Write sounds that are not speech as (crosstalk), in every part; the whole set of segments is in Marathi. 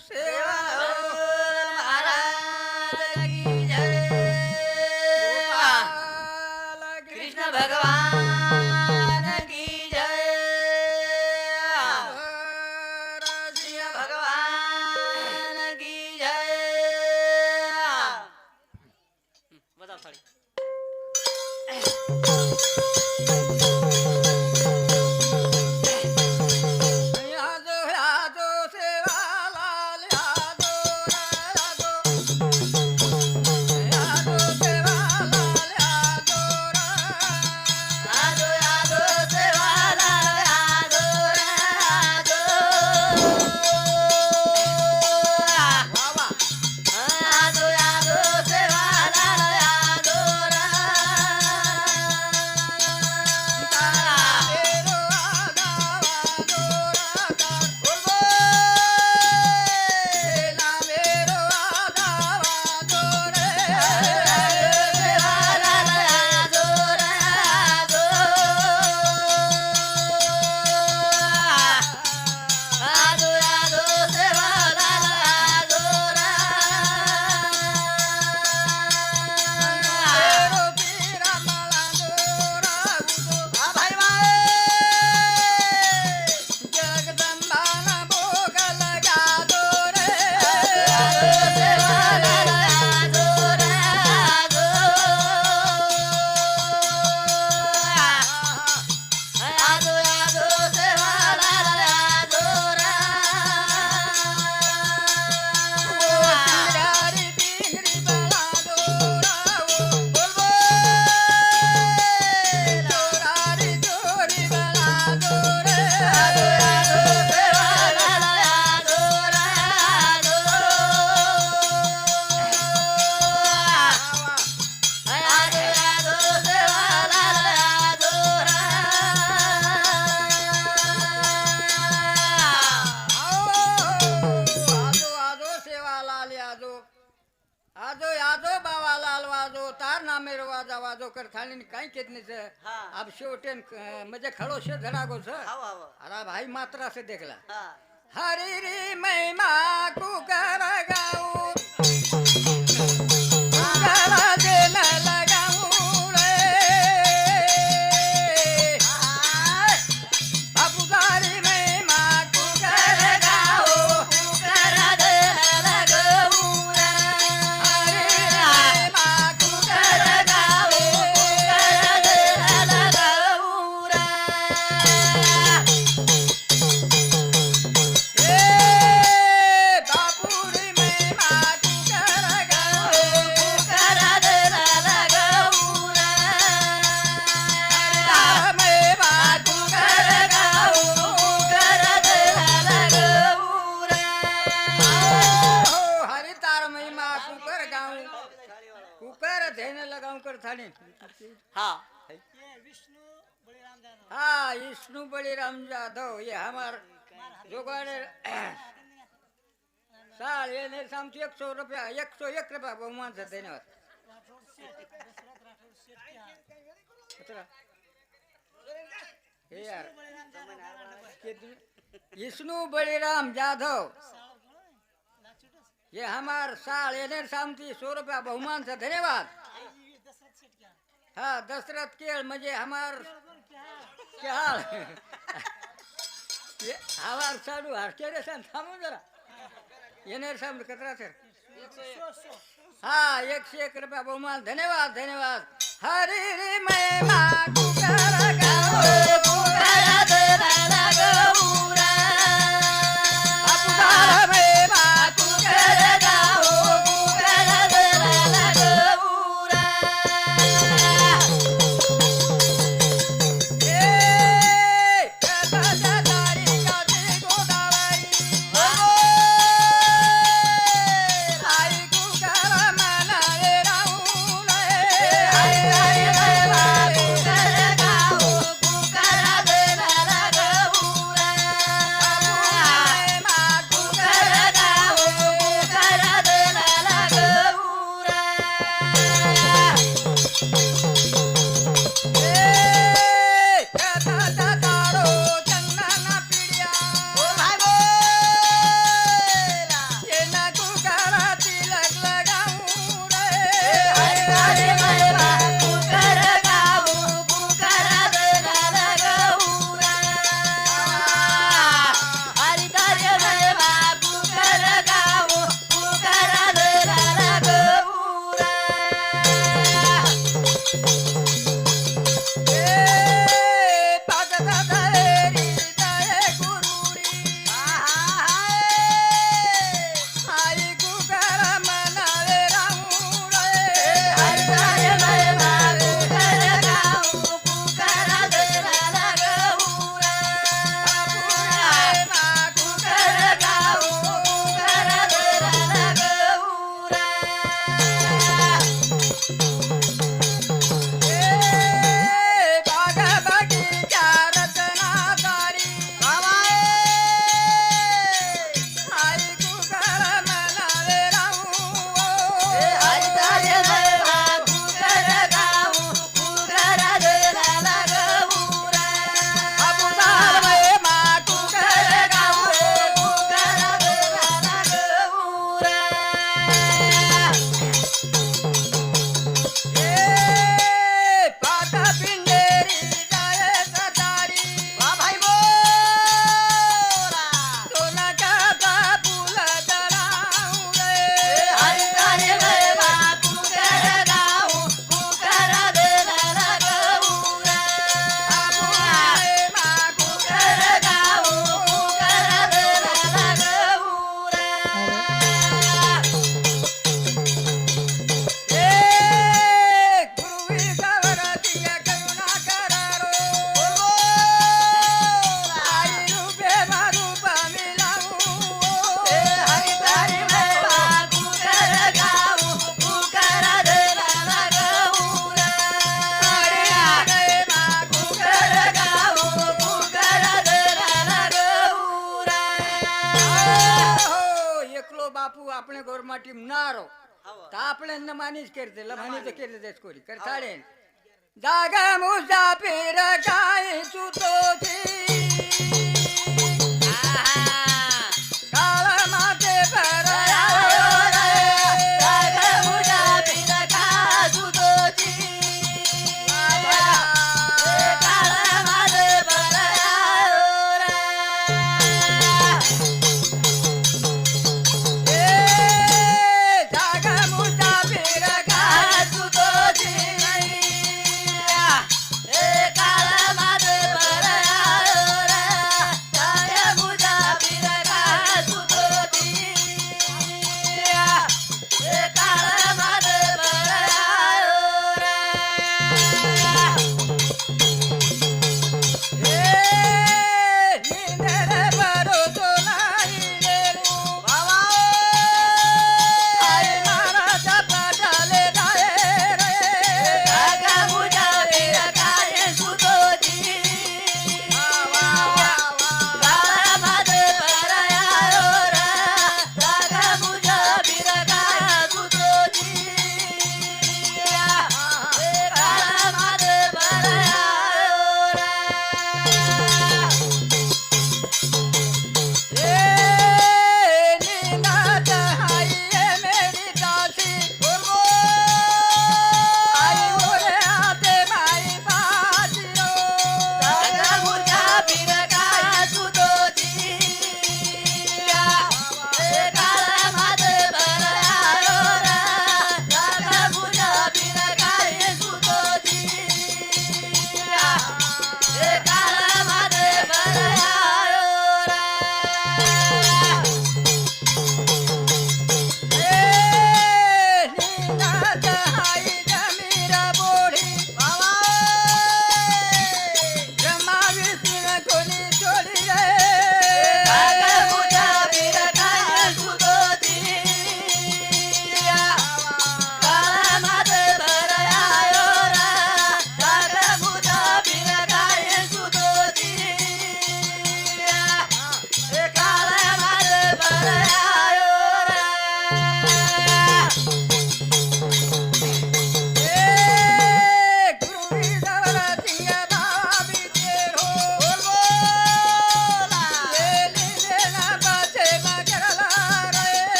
মানুষের हा. अब शेवटेन म्हणजे खडोशे धडागो छ अरे भाई मात्रा से देखला. हरी रे महिमा कुकर गाऊ विष्णु बलिराम जाधव, ये हमार जोगाड़े साल, ये ने सामने एक सौ रुपया, एक सौ एक रुपया बहुमान से देने वाला? हे यार? विष्णु बलिराम जाधव, ये हमार साल, ये ने सामती सौ रुपया बहुमान से धन्यवाद हा दशरथ केळ म्हणजे हमार केळ. हवार चालू हरकेरे सांग थांबून जरा. येणार सांग कचरा सर हा एकशे एक रुपया बहुमान. धन्यवाद धन्यवाद. हरी रे मै मा आपल्यानं मानीच करते लभानीच केलं जायच कोरी कर चालेल. जागा मुसाफिर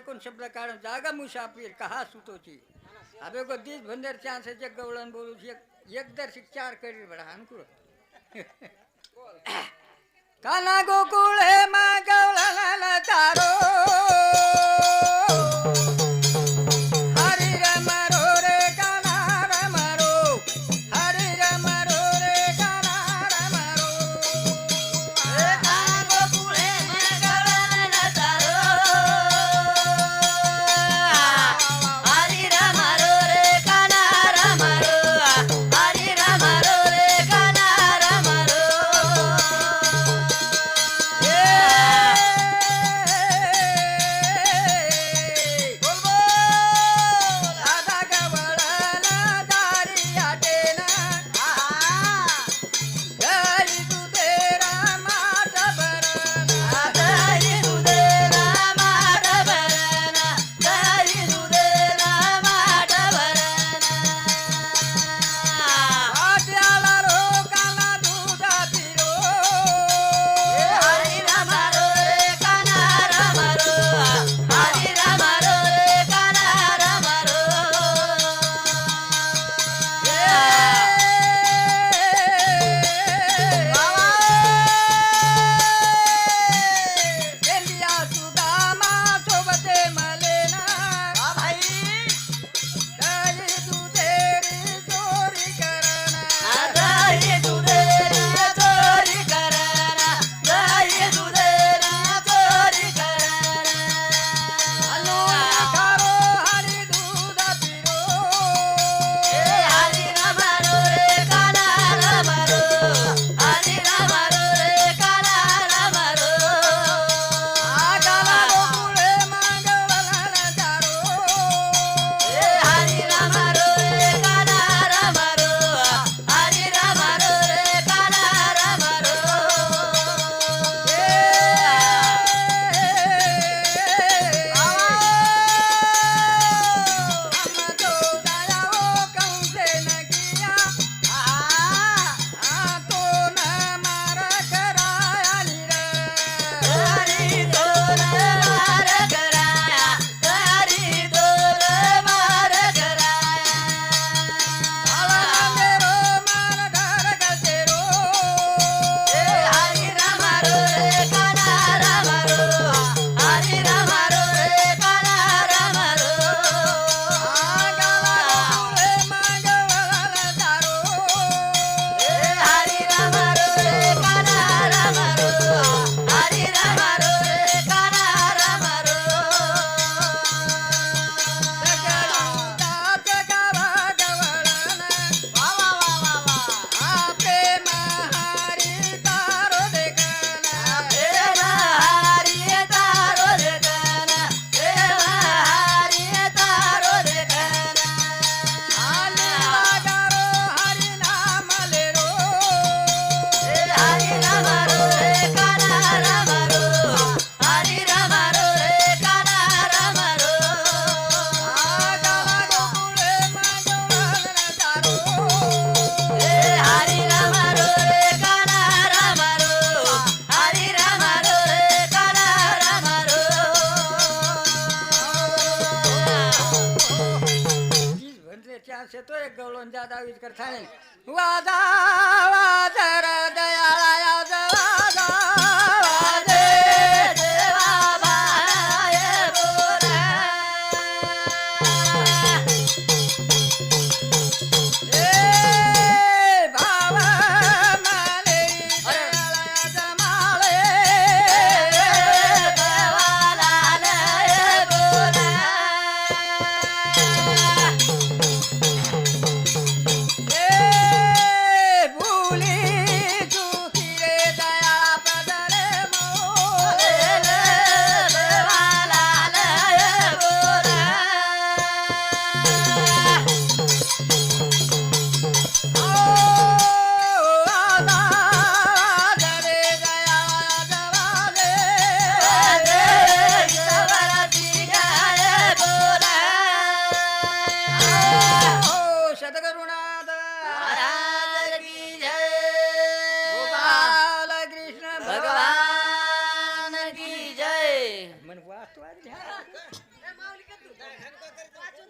कोण शब्द काढून जागा मुशा आपली कहा सुतोची? अबे गो दीस भंदर चान्स जग गवळण बोलू एक एक दर्शक चार करी बडा हनकुळ (coughs) काना गोकुळ हे मा गवळाला तारो. दादा विजकर छान वादा.